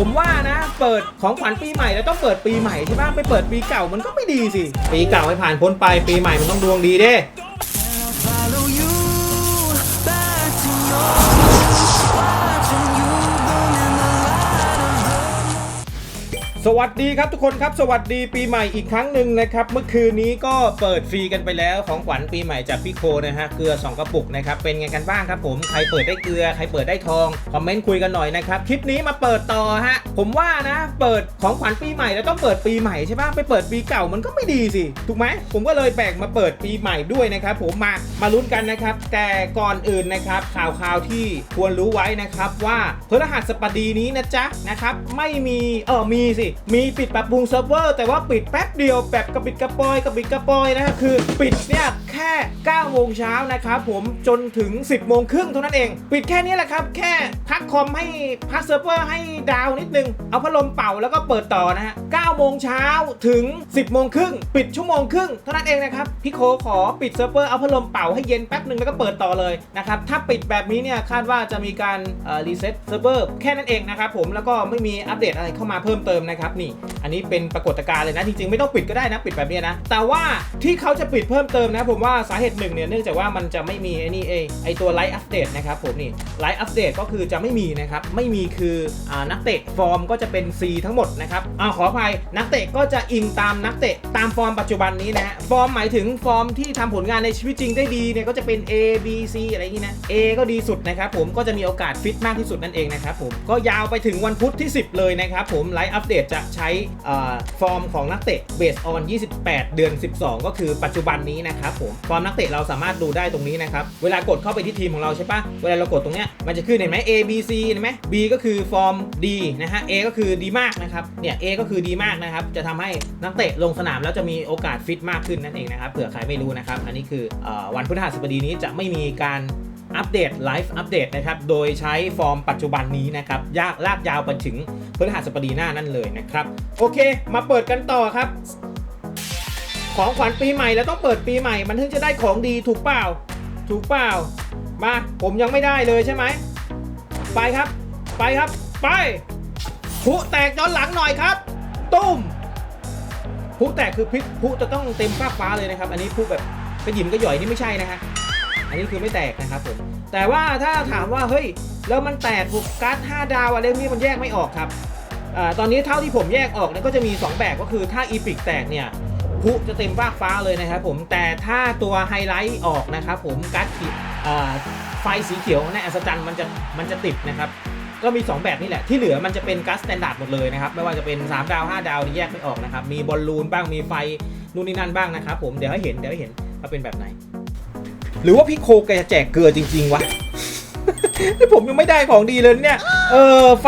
ผมว่านะ เปิดของขวัญปีใหม่แล้วต้องเปิดปีใหม่ใช่ปะไปเปิดปีเก่ามันก็ไม่ดีสิ ปีเก่าไม่ผ่านพ้นไปปีใหม่มันต้องดวงดีเด้ สวัสดีครับทุกคนครับสวัสดีปีใหม่อีกครั้งหนึ่งนะครับ เมื่อคืนนี้ก็เปิดฟรีกันไปแล้วของขวัญปีใหม่จากพี่โคนะฮะเกลือ 2 กระปุกนะครับเป็นไงกันบ้างครับผมใครเปิดได้เกลือใครเปิดได้ทองคอมเมนต์คุยกันหน่อยนะครับคลิปนี้มาเปิดต่อฮะผมว่านะ เปิดของขวัญปีใหม่แล้วต้องเปิดปีใหม่ใช่ปะไปเปิดปีเก่ามันก็ไม่ดีสิถูกไหมผมก็เลยแบ่งมาเปิดปีใหม่ด้วยนะครับผมมามาลุ้นกันนะครับ แต่ก่อนอื่นนะครับข่าวข่าวที่ควรรู้ไว้นะครับว่าพฤหัสบดีนี้นะจ๊ะนะครับไม่มีเออมีสิมีปิดปรับปรุงเซิร์ฟเวอร์แต่ว่าปิดแป๊บเดียวแบบกระปิดกระปอยกระปิดกระปอยนะฮะคือปิดเนี่ยแค่9โมงเช้านะครับผมจนถึง 10โมงครึ่งเท่านั้นเอง ปิดแค่นี้แหละครับ แค่พักคอมให้พักเซิร์ฟเวอร์ให้ดาวนิดนึง เอาพัดลมเป่าแล้วก็เปิดต่อนะฮะ9โมงเช้าถึง 10โมงครึ่งปิดชั่วโมงครึ่งเท่านั้นเองนะครับพี่โคขอปิดเซิร์ฟเวอร์เอาพัดลมเป่าให้เย็นแป๊บหนึ่งแล้วก็เปิดต่อเลยนะครับถ้าปิดแบบนี้เนี่ยคาดว่าจะมีการรีเซ็ตเซิร์ฟเวอร์แค่นั้นเองนะครับผมแล้วก็ไม่มีอัปเดตอะไรเข้ามาเพิ่มเติมนะครับนี่ อันนี้เป็นปรากฏการณ์เลยนะ จริงๆ ไม่ต้องปิดก็ได้นะ ปิดแบบนี้นะ แต่ว่าที่เขาจะปิดเพิ่มเติมนะ ผมว่าสาเหตุหนึ่งเนี่ยเนื่องจากว่ามันจะไม่มีไอ้นี่เองไอตัวไลฟ์อัปเดตนะครับผมนี่ไลฟ์อัปเดตก็คือจะไม่มีนะครับ ไม่มีคืออ่านักเตะฟอร์มก็จะเป็น C ทั้งหมดนะครับอ่าขออภัยนักเตะก็จะอิงตามนักเตะตามฟอร์มปัจจุบันนี้นะฮะฟอร์มหมายถึงฟอร์มที่ทำผลงานในชีวิตจริงได้ดีเนี่ยก็จะเป็น A B C อะไรอย่างนี้นะ A ก็ดีสุดนะครับผมก็จะมีโอกาสฟิตมากที่สุดนั่นเองนะครับผมก็ยาวไปถึงวันพุธที่ 10 เลยนะครับผมไลฟ์อัปเดตจะใช้ฟอร์มของนักเตะเบสออน 28 เดือน 12 ก็คือปัจจุบันนี้นะครับผมฟอร์มนักเตะเราสามารถดูได้ตรงนี้นะครับ เวลากดเข้าไปที่ทีมของเราใช่ปะเวลาเรากดตรงเนี้ยมันจะขึ้นเห็นไหม A B C เห็นไหม B ก็คือฟอร์มดีนะฮะ A ก็คือดีมากนะครับเนี่ย A ก็คือดีมากนะครับจะทำให้นักเตะลงสนามแล้วจะมีโอกาสฟิตมากขึ้นนั่นเองนะครับเผื่อใครไม่รู้นะครับอันนี้คือเออวันพฤหัสบดีนี้จะไม่มีการ อัปเดตไลฟ์อัปเดตนะครับ โดยใช้ฟอร์มปัจจุบันนี้นะครับยากลากยาวไปถึงพฤหัสบดีหน้านั่นเลยนะครับ โอเค มาเปิดกันต่อครับ ของขวัญปีใหม่แล้วต้องเปิดปีใหม่ มันถึงจะได้ของดีถูกเปล่า ถูกเปล่า มาผมยังไม่ได้เลยใช่ไหม ไปครับ ไปครับ ไปผู้แตกย้อนหลังหน่อยครับ ตุ้มผู้แตกคือพลิกผู้จะต้องเต็มฟ้าฟ้าเลยนะครับ อันนี้ผู้แบบกระหยิมกระหย่อยนี่ไม่ใช่นะฮะ อันนี้คือไม่แตกนะครับผม แต่ว่าถ้าถามว่าเฮ้ยแล้วมันแตกพวกการ์ด5ดาวอะไรนี้มันแยกไม่ออกครับอตอนนี้เท่าที่ผมแยกออกเนี่ยก็จะมี 2 แบบก็คือถ้าอีพิกแตกเนี่ยพุจะเต็มฟากฟ้าเลยนะครับผมแต่ถ้าตัวไฮไลท์ออกนะครับผมการ์ดที่ไฟสีเขียวในอัศจรรย์มันจะมันจะติดนะครับก็มี 2 แบบนี่แหละ ที่เหลือมันจะเป็นก๊าซสแตนดาร์ดหมดเลยนะครับ ไม่ว่าจะเป็น 3 ดาว 5 ดาวนี่แยกไม่ออกนะครับ มีบอลลูนบ้างมีไฟนู่นนี่นั่นบ้างนะครับผมเดี๋ยวให้เห็นเดี๋ยวให้เห็นว่าเป็นแบบไหน หรือว่าพี่โคแกจะแจกเกลือจริง ๆ วะนี่ผมยังไม่ได้ของดีเลยเนี่ย เออไฟ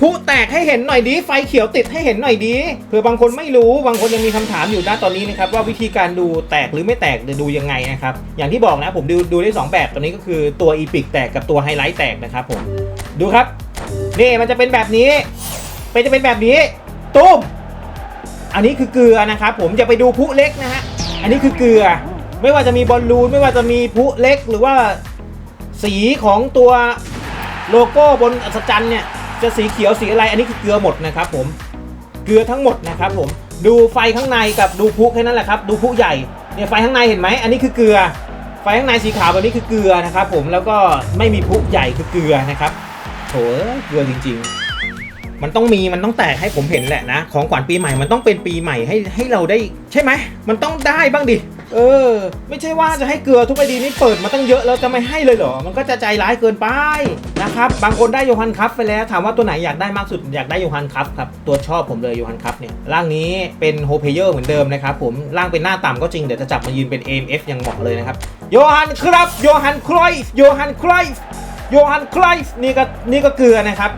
พุแตกให้เห็นหน่อยดี ไฟเขียวติดให้เห็นหน่อยดีเผื่อบางคนไม่รู้ บางคนยังมีคำถามอยู่ด้านตอนนี้นะครับว่าวิธีการดูแตกหรือไม่แตกจะดูยังไงนะครับ อย่างที่บอกนะผมดูดูได้สองแบบตอนนี้ก็คือตัวอีพิกแตกกับตัวไฮไลท์แตกนะครับผมดูครับ นี่มันจะเป็นแบบนี้เป็นจะเป็นแบบนี้ตุ้มอันนี้คือเกลือนะครับผมอย่าไปดูพุเล็กนะฮะอันนี้คือเกลือ ไม่ว่าจะมีบอลลูนไม่ว่าจะมีพุเล็กหรือว่าสีของตัวโลโก้บนอัศจรรย์เนี่ยจะสีเขียวสีอะไรอันนี้คือเกลือหมดนะครับผมเกลือทั้งหมดนะครับผมดูไฟข้างในกับดูพุแค่นั้นแหละครับ ดูพุใหญ่เนี่ยไฟข้างในเห็นไหมอันนี้คือเกลือ ไฟข้างในสีขาวแบบนี้คือเกลือนะครับผมแล้วก็ไม่มีพุใหญ่คือเกลือนะครับโถเอ้ยเกลือจริง ๆ มันต้องมีมันต้องแตกให้ผมเห็นแหละนะ ของขวัญปีใหม่มันต้องเป็นปีใหม่ให้ให้เราได้ใช่ไหมมันต้องได้บ้างดิ เออ ไม่ใช่ว่าจะให้เกลือทุกไอดีนี่เปิดมาตั้งเยอะแล้วจะไม่ให้เลยเหรอ มันก็จะใจร้ายเกินไปนะครับ บางคนได้โยฮันคัพไปแล้วถามว่าตัวไหนอยากได้มากสุดอยากได้โยฮันคัพครับ ตัวชอบผมเลยโยฮันคัพเนี่ย ร่างนี้เป็นโฮเพเยอร์เหมือนเดิมนะครับผม ร่างเป็นหน้าต่ำก็จริงเดี๋ยวจะจับมายืนเป็น AMF ยังเหมาะเลยนะครับ โยฮันครับโยฮันครอยฟ์โยฮันครอยฟ์โยฮันครอยฟ์นี่ก็นี่ก็เกลือนะครับ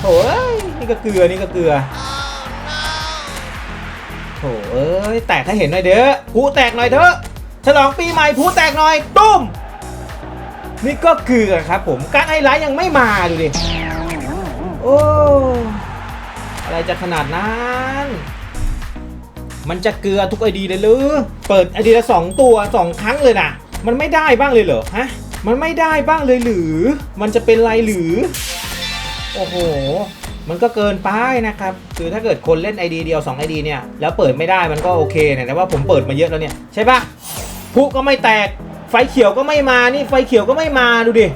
โถ่เอ้ยนี่ก็เกลือนี่ก็เกลือโถ่ อ้ยแตกให้เห็นหน่อยเด้อผู้แตกหน่อยเถอะฉลองปีใหม่ผู้แตกหน่อยตุ้มนี่ก็เกลือครับผมการไฮไลท์ยังไม่มาดูดิโอ้อะไรจะขนาดนั้นมันจะเกลือทุกไอดีเลยหรือเปิดไอดีละสองตัวสองครั้งเลยนะมันไม่ได้บ้างเลยเหรอฮะมันไม่ได้บ้างเลยหรือ มันจะเป็นไรหรือ โอ้โห มันก็เกินไปนะครับคือถ้าเกิดคนเล่น ID เดียว2 ID เนี่ยแล้วเปิดไม่ได้มันก็โอเคเนี่ยแต่ว่าผมเปิดมาเยอะแล้วเนี่ยใช่ปะพุก็ไม่แตกไฟเขียวก็ไม่มานี่ไฟเขียวก็ไม่มาดูดิ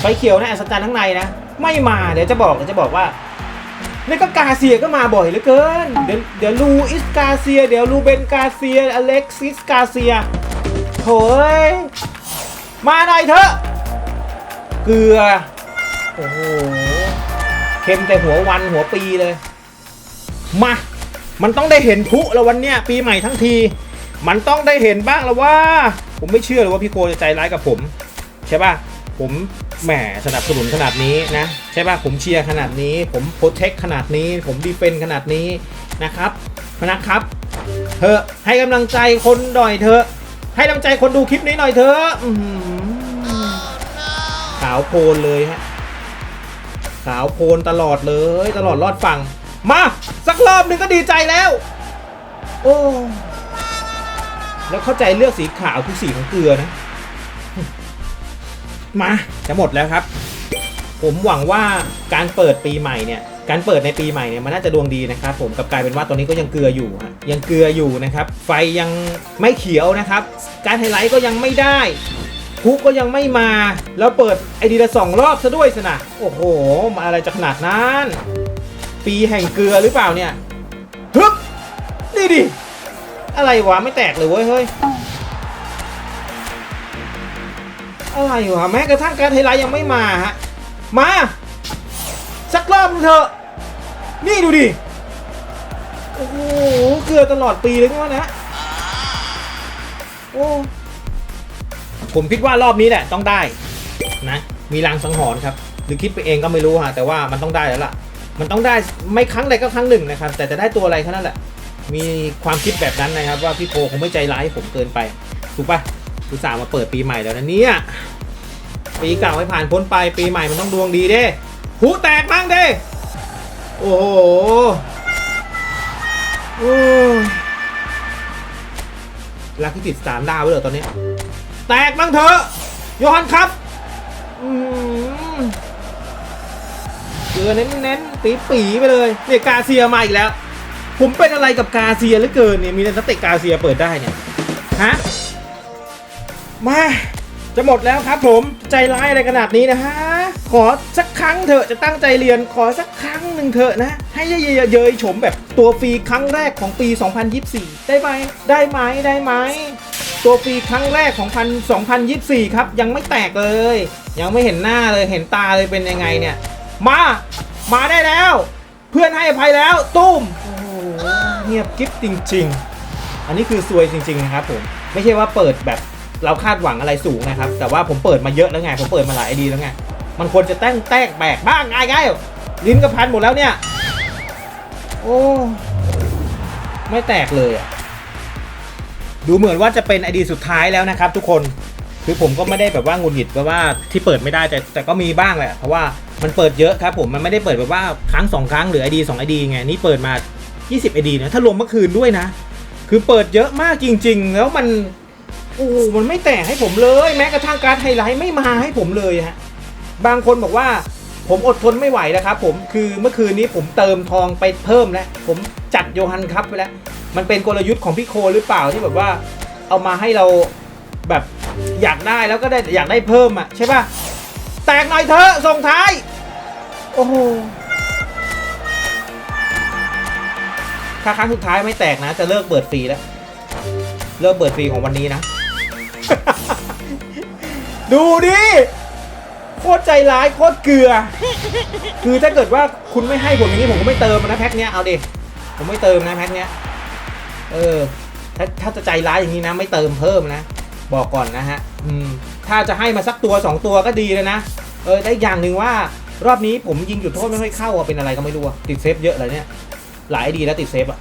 ไฟเขียวนะอัศจรรย์ทั้งในนะไม่มาเดี๋ยวจะบอกจะบอกว่านี่ก็กาเซียก็มาบ่อยเหลือเกิน เดี๋ยวเดี๋ยวลูอิสกาเซีย เดี๋ยวลูเบนกาเซีย อเล็กซิสกาเซียโถยมาหน่อยเถอะ เกลือ โอ้โห ค็มแต่หัววันหัวปีเลย มา มันต้องได้เห็นพุแล้ววันเนี้ยปีใหม่ทั้งที มันต้องได้เห็นบ้างแล้วว่า ผมไม่เชื่อเลยว่าพี่โกจะใจร้ายกับผม ใช่ป่ะ ผมแหมสนับสนุนขนาดนี้นะ ใช่ป่ะ ผมเชียร์ขนาดนี้ ผมโปรเทคขนาดนี้ ผมดีเฟนขนาดนี้นะครับนะครับเธอให้กำลังใจคนหน่อยเถอให้กำลังใจคนดูคลิปนี้หน่อยเถอะอื้อหือขาวโพลเลยฮะาวโพลนตลอดเลย ตลอดรอดฟังมา สักรอบหนึ่งก็ดีใจแล้ว โอ้ แล้วเข้าใจเลือกสีขาวคือสีของเกลือนะ มาจะหมดแล้วครับ ผมหวังว่าการเปิดปีใหม่เนี่ยการเปิดในปีใหม่เนี่ยมันน่าจะดวงดีนะครับ ผมกับกลายเป็นว่าตอนนี้ก็ยังเกลืออยู่ฮะยังเกลืออยู่นะครับ ไฟยังไม่เขียวนะครับ การไฮไลท์ก็ยังไม่ได้ พุก็ยังไม่มา แล้วเปิดไอดีละสองรอบซะด้วยสนะโอ้โห มาอะไรจะขนาดนั้น ปีแห่งเกลือหรือเปล่าเนี่ยฮึบนี่ดิ อะไรวะไม่แตกเลยเว้ยเฮ้ย อะไรวะแม้กระทั่งการไฮไลท์ยังไม่มาฮะ มา สักรอบนึงเถอะ นี่ดูดิ โอ้โห เกลือตลอดปีเลยนี่วะนะ โอ้ ผมคิดว่ารอบนี้แหละต้องได้นะ มีรางสังหรณ์ครับ หรือคิดไปเองก็ไม่รู้ฮะแต่ว่ามันต้องได้แล้วล่ะ มันต้องได้ไม่ครั้งใดก็ครั้งหนึ่งนะครับ แต่จะได้ตัวอะไรแค่นั้นแหละ มีความคิดแบบนั้นนะครับ ว่าพี่โพคงไม่ใจร้ายผมเกินไป ถูกปะอุตส่าห์มาเปิดปีใหม่แล้วนะเนี่ย ปีเก่าไม่ผ่านพ้นไป ปีใหม่มันต้องดวงดีเด้หูแตกบ้างเด้โอ้โหโอ้ยรักที่ติดสามดาวไว้เลยตอนนี้ แตกบ้างเถอะโยฮันครับอืมเกลือเน้นๆปีปีไปเลยเนี่ยกาเซียมาอีกแล้ว ผมเป็นอะไรกับกาเซียเหลือเกินเนี่ยมีแต่นักเตะกาเซียเปิดได้เนี่ยฮะมาจะหมดแล้วครับผมใจร้ายอะไรขนาดนี้นะฮะขอสักครั้งเถอะจะตั้งใจเรียนขอสักครั้งหนึ่งเถอะนะ ให้เยยเยยๆฉมแบบตัวฟรีครั้งแรกของปี 2024 ได้ไหมได้ไหมได้ไหม ตัวฟรีครั้งแรกของพัน2024 ครับ ยังไม่แตกเลย ยังไม่เห็นหน้าเลยเห็นตาเลยเป็นยังไงเนี่ย มา มาได้แล้ว เพื่อนให้อภัยแล้ว ตุ้มโอ้โหเงียบกิ๊บจริง ๆ อันนี้คือซวยจริง ๆ นะครับผม ไม่ใช่ว่าเปิดแบบเราคาดหวังอะไรสูงนะครับ แต่ว่าผมเปิดมาเยอะแล้วไง ผมเปิดมาหลายไอดีแล้วไง มันควรจะแต้งแตกแบกบ้างไงไงลิ้นกระพันหมดแล้วเนี่ย โอ้ ไม่แตกเลยอะ ดูเหมือนว่าจะเป็นไอดีสุดท้ายแล้วนะครับ ทุกคนคือผมก็ไม่ได้แบบว่าหงุดหงิดแบบว่าที่เปิดไม่ได้แต่แต่ก็มีบ้างแหละเพราะว่ามันเปิดเยอะครับผมมันไม่ได้เปิดแบบว่าครั้งสองครั้งหรือไอดีสองไอดีไงนี่เปิดมา 20ไอดีนะถ้ารวมเมื่อคืนด้วยนะ คือเปิดเยอะมากจริง ๆ แล้วมันโอ้โหมันไม่แตกให้ผมเลย แม้กระทั่งการไฮไลท์ไม่มาให้ผมเลยฮะบางคนบอกว่าผมอดทนไม่ไหวแล้วครับผมคือเมื่อคืนนี้ผมเติมทองไปเพิ่มแล้วผมจัดโยฮันครับไปแล้ว มันเป็นกลยุทธ์ของพี่โคหรือเปล่าที่แบบว่าเอามาให้เราแบบอยากได้แล้วก็ได้อยากได้เพิ่มอะใช่ป่ะแตกหน่อยเถอะส่งท้าย โอ้โหถ้าครั้งสุดท้ายไม่แตกนะ จะเลิกเปิดฟรีแล้ว เลิกเปิดฟรีของวันนี้นะ ดูดิโคตรใจร้ายโคตรเกลือ คือถ้าเกิดว่าคุณไม่ให้ผมอย่างนี้ผมก็ไม่เติมนะแพ็คเนี้ยเอาดิผมไม่เติมนะแพ็คเนี้ย เออ ถ้าถ้าจะใจร้ายอย่างนี้นะ ไม่เติมเพิ่มนะ บอกก่อนนะฮะ อืม ถ้าจะให้มาสักตัวสองตัวก็ดีเลยนะ เออ ได้อย่างหนึ่งว่ารอบนี้ผมยิงจุดโทษไม่ค่อยเข้าอะเป็นอะไรก็ไม่รู้อะติดเซฟเยอะเลยเนี่ย หลายดีแล้วติดเซฟอะ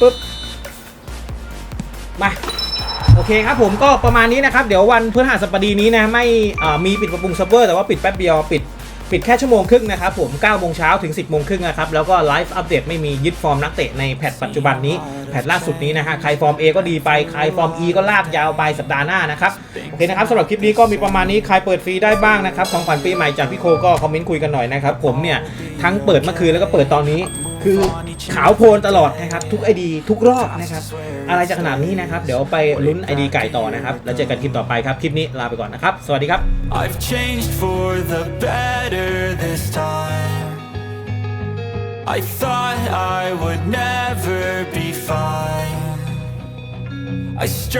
ปึ๊บ มาโอเคครับผมก็ประมาณนี้นะครับ เดี๋ยววันพฤหัสบดีนี้นะ ไม่เอ่อมีปิดปรับปรุงเซิร์ฟเวอร์แต่ว่าปิดแป๊บเดียวปิด ปิดแค่ชั่วโมงครึ่งนะครับผม9โมงเช้าถึง 10โมงครึ่งนะครับแล้วก็ไลฟ์อัปเดตไม่มียึดฟอร์มนักเตะในแพทปัจจุบันนี้แพทล่าสุดนี้นะฮะใครฟอร์ม A ก็ดีไปใครฟอร์ม E ก็ลากยาวไปสัปดาห์หน้านะครับโอเคนะครับสำหรับคลิปนี้ก็มีประมาณนี้ใครเปิดฟรีได้บ้างนะครับของขวัญปีใหม่จากพี่โคก็คอมเมนต์คุยกันหน่อยนะครับผมเนี่ยทั้งเปิดเมื่อคืนแล้วก็เปิดตอนนี้ คือขาวโพลนตลอดนะครับ ทุกไอดีทุกรอบนะครับ อะไรจะขนาดนี้นะครับ เดี๋ยวไปลุ้นไอดีไก่ต่อนะครับ แล้วเจอกันคลิปต่อไปครับ คลิปนี้ลาไปก่อนนะครับ สวัสดีครับ I've changed for the better this time. I thought I would never be fine. I str-